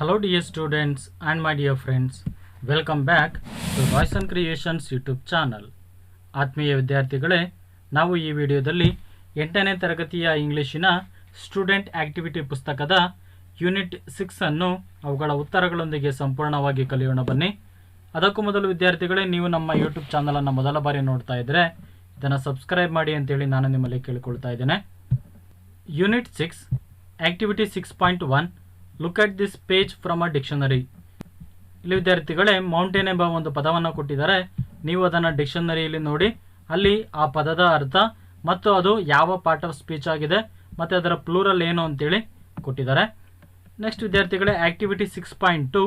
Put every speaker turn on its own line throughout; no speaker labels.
Hello, dear students and my dear friends. Welcome back to Voice and Creations YouTube channel ಆತ್ಮೀಯ ವಿದ್ಯಾರ್ಥಿಗಳೇ, ನಾವು ಈ ವಿಡಿಯೋದಲ್ಲಿ ಎಂಟನೇ ತರಗತಿಯ ಇಂಗ್ಲೀಷಿನ ಸ್ಟೂಡೆಂಟ್ ಆಕ್ಟಿವಿಟಿ ಪುಸ್ತಕದ ಯೂನಿಟ್ ಸಿಕ್ಸನ್ನು ಅವುಗಳ ಉತ್ತರಗಳೊಂದಿಗೆ ಸಂಪೂರ್ಣವಾಗಿ ಕಲಿಯೋಣ ಬನ್ನಿ. ಅದಕ್ಕೂ ಮೊದಲು ವಿದ್ಯಾರ್ಥಿಗಳೇ, ನೀವು ನಮ್ಮ ಯೂಟ್ಯೂಬ್ ಚಾನಲನ್ನು ಮೊದಲ ಬಾರಿ ನೋಡ್ತಾ ಇದ್ದರೆ ಇದನ್ನು ಸಬ್ಸ್ಕ್ರೈಬ್ ಮಾಡಿ ಅಂತೇಳಿ ನಾನು ನಿಮ್ಮಲ್ಲಿ ಕೇಳಿಕೊಳ್ತಾ ಇದ್ದೇನೆ. Unit six activity six point one look at this page from a dictionary ಇಲ್ಲಿ ವಿದ್ಯಾರ್ಥಿಗಳೇ ಮೌಂಟೇನ್ ಎಂಬ ಒಂದು ಪದವನ್ನು ಕೊಟ್ಟಿದ್ದಾರೆ. ನೀವು ಅದನ್ನು ಡಿಕ್ಷನರಿಯಲ್ಲಿ ನೋಡಿ, ಅಲ್ಲಿ ಆ ಪದದ ಅರ್ಥ ಮತ್ತು ಅದು ಯಾವ ಪಾರ್ಟ್ ಆಫ್ ಸ್ಪೀಚ್ ಆಗಿದೆ ಮತ್ತು ಅದರ ಪ್ಲೂರಲ್ ಏನು ಅಂತೇಳಿ ಕೊಟ್ಟಿದ್ದಾರೆ. ನೆಕ್ಸ್ಟ್ ವಿದ್ಯಾರ್ಥಿಗಳೇ activity six point two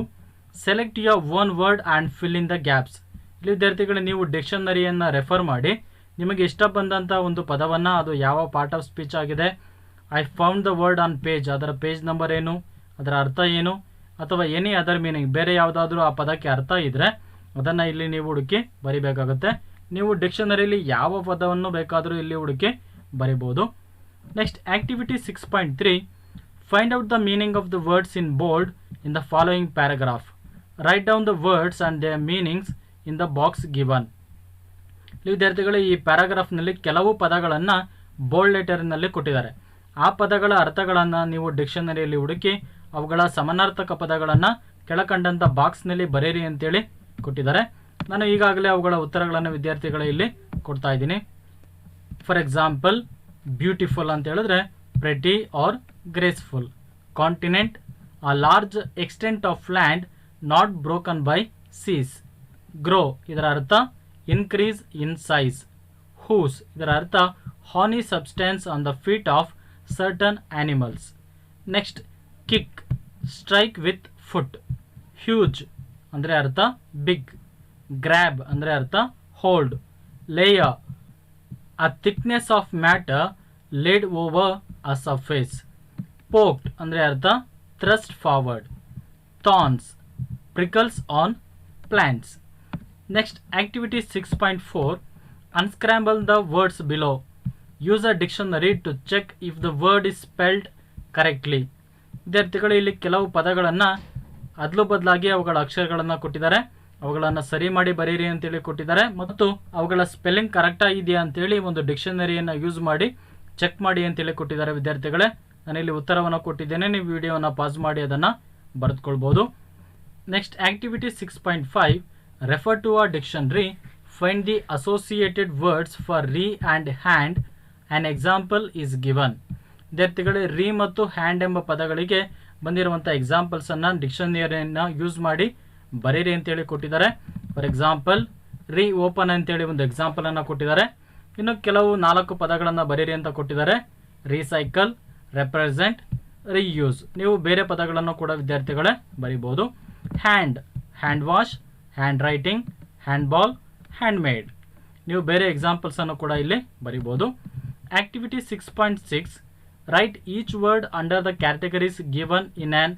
select your one word and fill in the gaps ಇಲ್ಲಿ ವಿದ್ಯಾರ್ಥಿಗಳೇ, ನೀವು ಡಿಕ್ಷನರಿಯನ್ನು ರೆಫರ್ ಮಾಡಿ, ನಿಮಗೆ ಇಷ್ಟ ಬಂದಂಥ ಒಂದು ಪದವನ್ನು, ಅದು ಯಾವ ಪಾರ್ಟ್ ಆಫ್ ಸ್ಪೀಚ್ ಆಗಿದೆ I found the word on page ಅದರ ಪೇಜ್ ನಂಬರ್ ಏನು? ಅದರ ಅರ್ಥ ಏನು? ಅಥವಾ ಎನಿ ಅದರ್ ಮೀನಿಂಗ್ ಬೇರೆ ಯಾವುದಾದ್ರೂ ಆ ಪದಕ್ಕೆ ಅರ್ಥ ಇದ್ದರೆ ಅದನ್ನು ಇಲ್ಲಿ ನೀವು ಹುಡುಕಿ ಬರಿಬೇಕಾಗುತ್ತೆ. ನೀವು ಡಿಕ್ಷನರಿಲಿ ಯಾವ ಪದವನ್ನು ಬೇಕಾದರೂ ಇಲ್ಲಿ ಹುಡುಕಿ ಬರಿಬೋದು. Next activity six point three find out the meaning of the words in bold in the following paragraph write down the words and the meanings in the box given ವಿದ್ಯಾರ್ಥಿಗಳು, ಈ ಪ್ಯಾರಾಗ್ರಾಫ್ನಲ್ಲಿ ಕೆಲವು ಪದಗಳನ್ನು ಬೋಲ್ಡ್ ಲೆಟರ್ನಲ್ಲಿ ಕೊಟ್ಟಿದ್ದಾರೆ. ಆ ಪದಗಳ ಅರ್ಥಗಳನ್ನು ನೀವು ಡಿಕ್ಷನರಿಯಲ್ಲಿ ಹುಡುಕಿ ಅವುಗಳ ಸಮಾನಾರ್ಥಕ ಪದಗಳನ್ನು ಕೆಳಕಂಡಂಥ ಬಾಕ್ಸ್ನಲ್ಲಿ ಬರೆಯಿರಿ ಅಂತೇಳಿ ಕೊಟ್ಟಿದ್ದಾರೆ. ನಾನು ಈಗಾಗಲೇ ಅವುಗಳ ಉತ್ತರಗಳನ್ನು ವಿದ್ಯಾರ್ಥಿಗಳ ಇಲ್ಲಿ ಕೊಡ್ತಾ ಇದ್ದೀನಿ. ಫಾರ್ ಎಕ್ಸಾಂಪಲ್ ಬ್ಯೂಟಿಫುಲ್ ಅಂತ ಹೇಳಿದ್ರೆ pretty or graceful continent a large extent of land not broken by seas grow ಇದರ ಅರ್ಥ ಇನ್ಕ್ರೀಸ್ ಇನ್ ಸೈಜ್ ಹೂಸ್ ಇದರ ಅರ್ಥ horny substance on the feet of certain animals next kick strike with foot huge ಅಂದರೆ ಅರ್ಥ big grab ಅಂದರೆ ಅರ್ಥ hold layer a thickness of matter laid over a surface poked ಅಂದರೆ ಅರ್ಥ thrust forward thorns prickles on plants next activity six point four unscramble the words below. Use a dictionary to check if the word is spelled correctly ವಿದ್ಯಾರ್ಥಿಗಳು ಇಲ್ಲಿ ಕೆಲವು ಪದಗಳನ್ನು ಅದಲು ಬದಲಾಗಿ ಅವುಗಳ ಅಕ್ಷರಗಳನ್ನು ಕೊಟ್ಟಿದ್ದಾರೆ. ಅವುಗಳನ್ನು ಸರಿ ಮಾಡಿ ಬರೀರಿ ಅಂತೇಳಿ ಕೊಟ್ಟಿದ್ದಾರೆ. ಮತ್ತು ಅವುಗಳ ಸ್ಪೆಲ್ಲಿಂಗ್ ಕರೆಕ್ಟಾಗಿದೆಯಾ ಅಂತೇಳಿ ಒಂದು ಡಿಕ್ಷನರಿಯನ್ನು ಯೂಸ್ ಮಾಡಿ ಚೆಕ್ ಮಾಡಿ ಅಂತೇಳಿ ಕೊಟ್ಟಿದ್ದಾರೆ ವಿದ್ಯಾರ್ಥಿಗಳೇ. ನಾನಿಲ್ಲಿ ಉತ್ತರವನ್ನು ಕೊಟ್ಟಿದ್ದೇನೆ. ನೀವು ವಿಡಿಯೋವನ್ನು ಪಾಸ್ ಮಾಡಿ, ಅದನ್ನು ಬರೆದುಕೊಳ್ಬೋದು. Next activity six point five refer to a dictionary find the associated words for re and hand an example is given ವಿದ್ಯಾರ್ಥಿಗಳೇ ರೀ ಮತ್ತು ಹ್ಯಾಂಡ್ ಎಂಬ ಪದಗಳಿಗೆ ಬಂದಿರುವಂಥ ಎಕ್ಸಾಂಪಲ್ಸನ್ನು ಡಿಕ್ಷನರಿಯನ್ನು ಯೂಸ್ ಮಾಡಿ ಬರೀರಿ ಅಂತೇಳಿ ಕೊಟ್ಟಿದ್ದಾರೆ. ಫಾರ್ ಎಕ್ಸಾಂಪಲ್ ರೀ ಓಪನ್ ಅಂತೇಳಿ ಒಂದು ಎಕ್ಸಾಂಪಲನ್ನು ಕೊಟ್ಟಿದ್ದಾರೆ. ಇನ್ನು ಕೆಲವು ನಾಲ್ಕು ಪದಗಳನ್ನು ಬರೀರಿ ಅಂತ ಕೊಟ್ಟಿದ್ದಾರೆ. ರೀಸೈಕಲ್ ರೆಪ್ರೆಸೆಂಟ್ ರೀಯೂಸ್ ನೀವು ಬೇರೆ ಪದಗಳನ್ನು ಕೂಡ ವಿದ್ಯಾರ್ಥಿಗಳೇ ಬರಿಬೋದು hand hand wash hand writing hand ball hand made ನೀವು ಬೇರೆ ಎಕ್ಸಾಂಪಲ್ಸನ್ನು ಕೂಡ ಇಲ್ಲಿ ಬರಿಬೋದು activity six point six write each word under the categories given in an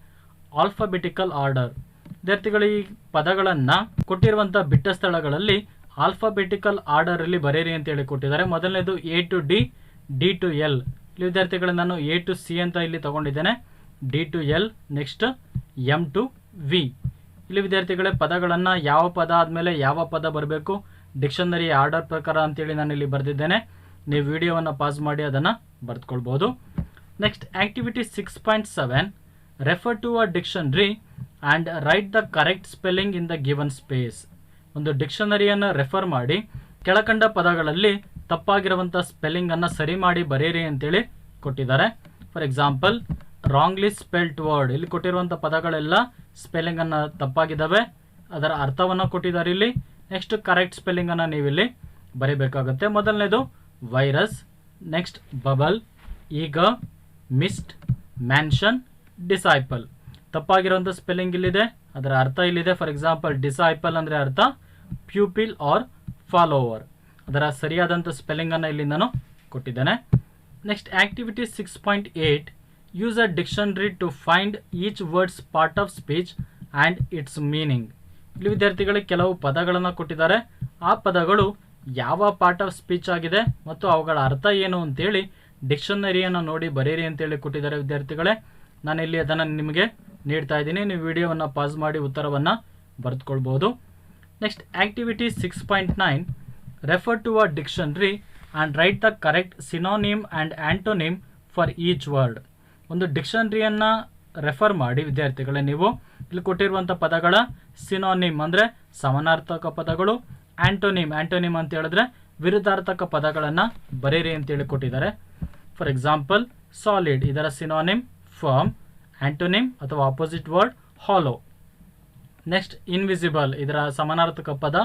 alphabetical order. ವಿದ್ಯಾರ್ಥಿಗಳು ಈ ಪದಗಳನ್ನು ಕೊಟ್ಟಿರುವಂಥ ಬಿಟ್ಟ ಸ್ಥಳಗಳಲ್ಲಿ ಆಲ್ಫಾಬೆಟಿಕಲ್ ಆರ್ಡರಲ್ಲಿ ಬರೆಯಿರಿ ಅಂತೇಳಿ ಕೊಟ್ಟಿದ್ದಾರೆ. ಮೊದಲನೇದು A to D D to L ಇಲ್ಲಿ ವಿದ್ಯಾರ್ಥಿಗಳು ನಾನು ಎ ಟು ಸಿ ಅಂತ ಇಲ್ಲಿ ತಗೊಂಡಿದ್ದೇನೆ. D to L next M to V ಇಲ್ಲಿ ವಿದ್ಯಾರ್ಥಿಗಳೇ ಪದಗಳನ್ನು ಯಾವ ಪದ ಆದಮೇಲೆ ಯಾವ ಪದ ಬರಬೇಕು ಡಿಕ್ಷನರಿ ಆರ್ಡರ್ ಪ್ರಕಾರ ಅಂತೇಳಿ ನಾನು ಇಲ್ಲಿ ಬರೆದಿದ್ದೇನೆ. ನೀವು ವಿಡಿಯೋವನ್ನು ಪಾಸ್ ಮಾಡಿ, ಅದನ್ನು ಬರೆದುಕೊಳ್ಬೋದು. Next activity six point seven refer to a dictionary and write the correct spelling in the given space ಒಂದು ಡಿಕ್ಷನರಿಯನ್ನು ರೆಫರ್ ಮಾಡಿ. ಕೆಳಕಂಡ ಪದಗಳಲ್ಲಿ ತಪ್ಪಾಗಿರುವಂಥ ಸ್ಪೆಲ್ಲಿಂಗನ್ನು ಸರಿ ಮಾಡಿ ಬರೀರಿ ಅಂತೇಳಿ ಕೊಟ್ಟಿದ್ದಾರೆ. For example wrongly spelt word ಇಲ್ಲಿ ಕೊಟ್ಟಿರುವಂಥ ಪದಗಳೆಲ್ಲ ಸ್ಪೆಲ್ಲಿಂಗನ್ನು ತಪ್ಪಾಗಿದ್ದಾವೆ. ಅದರ ಅರ್ಥವನ್ನು ಕೊಟ್ಟಿದ್ದಾರೆ ಇಲ್ಲಿ. ನೆಕ್ಸ್ಟ್ ಕರೆಕ್ಟ್ ಸ್ಪೆಲ್ಲಿಂಗನ್ನು ನೀವಿಲ್ಲಿ ಬರೀಬೇಕಾಗುತ್ತೆ. ಮೊದಲನೇದು ವೈರಸ್ ನೆಕ್ಸ್ಟ್ ಬಬಲ್ ಈಗ ಮಿಸ್ಟ್ ಮ್ಯಾನ್ಷನ್ ಡಿಸೈಪಲ್ ತಪ್ಪಾಗಿರುವಂಥ ಸ್ಪೆಲ್ಲಿಂಗ್ ಇಲ್ಲಿದೆ. ಅದರ ಅರ್ಥ ಇಲ್ಲಿದೆ. ಫಾರ್ ಎಕ್ಸಾಂಪಲ್ ಡಿಸೈಪಲ್ ಅಂದರೆ ಅರ್ಥ ಪ್ಯೂಪಿಲ್ ಆರ್ ಫಾಲೋವರ್ ಅದರ ಸರಿಯಾದಂಥ ಸ್ಪೆಲ್ಲಿಂಗನ್ನು ಇಲ್ಲಿ ನಾನು ಕೊಟ್ಟಿದ್ದೇನೆ. Next activity six point eight use a dictionary to find each word's part of speech and its meaning ಇಲ್ಲಿ ವಿದ್ಯಾರ್ಥಿಗಳಿಗೆ ಕೆಲವು ಪದಗಳನ್ನು ಕೊಟ್ಟಿದ್ದಾರೆ. ಆ ಪದಗಳು ಯಾವ ಪಾರ್ಟ್ ಆಫ್ ಸ್ಪೀಚ್ ಆಗಿದೆ ಮತ್ತು ಅವುಗಳ ಅರ್ಥ ಏನು ಅಂತೇಳಿ ಡಿಕ್ಷನರಿಯನ್ನು ನೋಡಿ ಬರೀರಿ ಅಂತೇಳಿ ಕೊಟ್ಟಿದ್ದಾರೆ ವಿದ್ಯಾರ್ಥಿಗಳೇ. ನಾನಿಲ್ಲಿ ಅದನ್ನು ನಿಮಗೆ ನೀಡ್ತಾ ಇದ್ದೀನಿ. ನೀವು ವಿಡಿಯೋವನ್ನು ಪಾಸ್ ಮಾಡಿ ಉತ್ತರವನ್ನು ಬರೆದುಕೊಳ್ಬೋದು next activity six point nine refer to a dictionary and write the correct synonym and antonym for each word ಒಂದು ಡಿಕ್ಷನರಿಯನ್ನು ರೆಫರ್ ಮಾಡಿ ವಿದ್ಯಾರ್ಥಿಗಳೇ ನೀವು. ಇಲ್ಲಿ ಕೊಟ್ಟಿರುವಂಥ ಪದಗಳ ಸಿನೋನಿಮ್ ಅಂದರೆ ಸಮಾನಾರ್ಥಕ ಪದಗಳು ಆ್ಯಂಟೋನಿಮ್ ಆಂಟೋನಿಮ್ ಅಂತ ಹೇಳಿದ್ರೆ ವಿರುದ್ಧಾರ್ಥಕ ಪದಗಳನ್ನು ಬರೀರಿ ಅಂತೇಳಿ ಕೊಟ್ಟಿದ್ದಾರೆ. ಫಾರ್ ಎಕ್ಸಾಂಪಲ್ ಸಾಲಿಡ್ ಇದರ ಸಿನೋನಿಮ್ ಫರ್ಮ್ ಆಂಟೋನಿಮ್ ಅಥವಾ opposite word hollow next invisible ಇದರ ಸಮಾನಾರ್ಥಕ ಪದ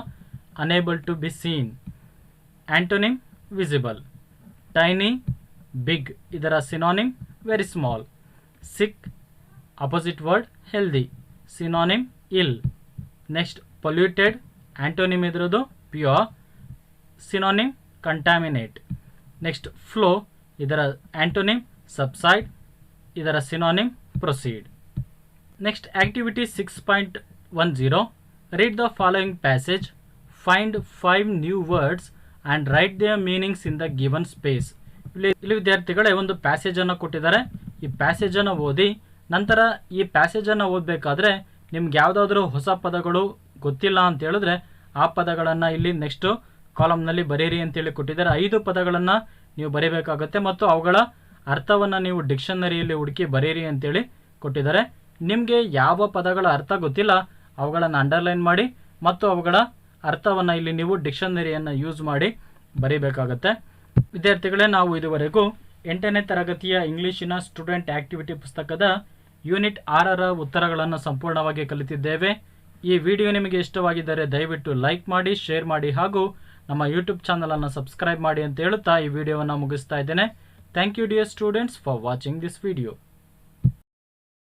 unable to be seen antonym visible tiny big ಇದರ synonym very small sick opposite word healthy synonym ill next polluted antonym ಇದ್ರದ್ದು pure synonym, contaminate. Next flow, ಇದರ antonym subside ಇದರ synonym, proceed. Next activity six point one zero, read the following passage, find five new words and write the meanings in the given space. ಇಲ್ಲಿ ಇಲ್ಲಿ ವಿದ್ಯಾರ್ಥಿಗಳೇ ಒಂದು ಪ್ಯಾಸೇಜನ್ನು ಕೊಟ್ಟಿದ್ದಾರೆ. ಈ ಪ್ಯಾಸೇಜನ್ನು ಓದಿ, ನಂತರ ಈ ಪ್ಯಾಸೇಜನ್ನು ಓದಬೇಕಾದ್ರೆ ನಿಮ್ಗೆ ಯಾವುದಾದ್ರೂ ಹೊಸ ಪದಗಳು ಗೊತ್ತಿಲ್ಲ ಅಂತ ಹೇಳಿದ್ರೆ ಆ ಪದಗಳನ್ನು ಇಲ್ಲಿ ನೆಕ್ಸ್ಟು ಕಾಲಮ್ನಲ್ಲಿ ಬರೀರಿ ಅಂತೇಳಿ ಕೊಟ್ಟಿದ್ದಾರೆ. ಐದು ಪದಗಳನ್ನು ನೀವು ಬರೀಬೇಕಾಗುತ್ತೆ ಮತ್ತು ಅವುಗಳ ಅರ್ಥವನ್ನು ನೀವು ಡಿಕ್ಷನರಿಯಲ್ಲಿ ಹುಡುಕಿ ಬರೀರಿ ಅಂತೇಳಿ ಕೊಟ್ಟಿದ್ದಾರೆ. ನಿಮಗೆ ಯಾವ ಪದಗಳ ಅರ್ಥ ಗೊತ್ತಿಲ್ಲ, ಅವುಗಳನ್ನು ಅಂಡರ್ಲೈನ್ ಮಾಡಿ ಮತ್ತು ಅವುಗಳ ಅರ್ಥವನ್ನು ಇಲ್ಲಿ ನೀವು ಡಿಕ್ಷನರಿಯನ್ನು ಯೂಸ್ ಮಾಡಿ ಬರೀಬೇಕಾಗತ್ತೆ. ವಿದ್ಯಾರ್ಥಿಗಳೇ, ನಾವು ಇದುವರೆಗೂ ಎಂಟನೇ ತರಗತಿಯ ಇಂಗ್ಲೀಷಿನ ಸ್ಟೂಡೆಂಟ್ ಆಕ್ಟಿವಿಟಿ ಪುಸ್ತಕದ ಯೂನಿಟ್ ಆರರ ಉತ್ತರಗಳನ್ನು ಸಂಪೂರ್ಣವಾಗಿ ಕಲಿತಿದ್ದೇವೆ. ಈ ವಿಡಿಯೋ ನಿಮಗೆ ಇಷ್ಟವಾಗಿದ್ದರೆ ದಯವಿಟ್ಟು ಲೈಕ್ ಮಾಡಿ, ಶೇರ್ ಮಾಡಿ ಹಾಗೂ ನಮ್ಮ ಯೂಟ್ಯೂಬ್ ಚಾನಲನ್ನು ಸಬ್ಸ್ಕ್ರೈಬ್ ಮಾಡಿ ಅಂತ ಹೇಳುತ್ತಾ ಈ ವಿಡಿಯೋವನ್ನು ಮುಗಿಸ್ತಾ ಇದ್ದೇನೆ. Thank you dear students for watching this video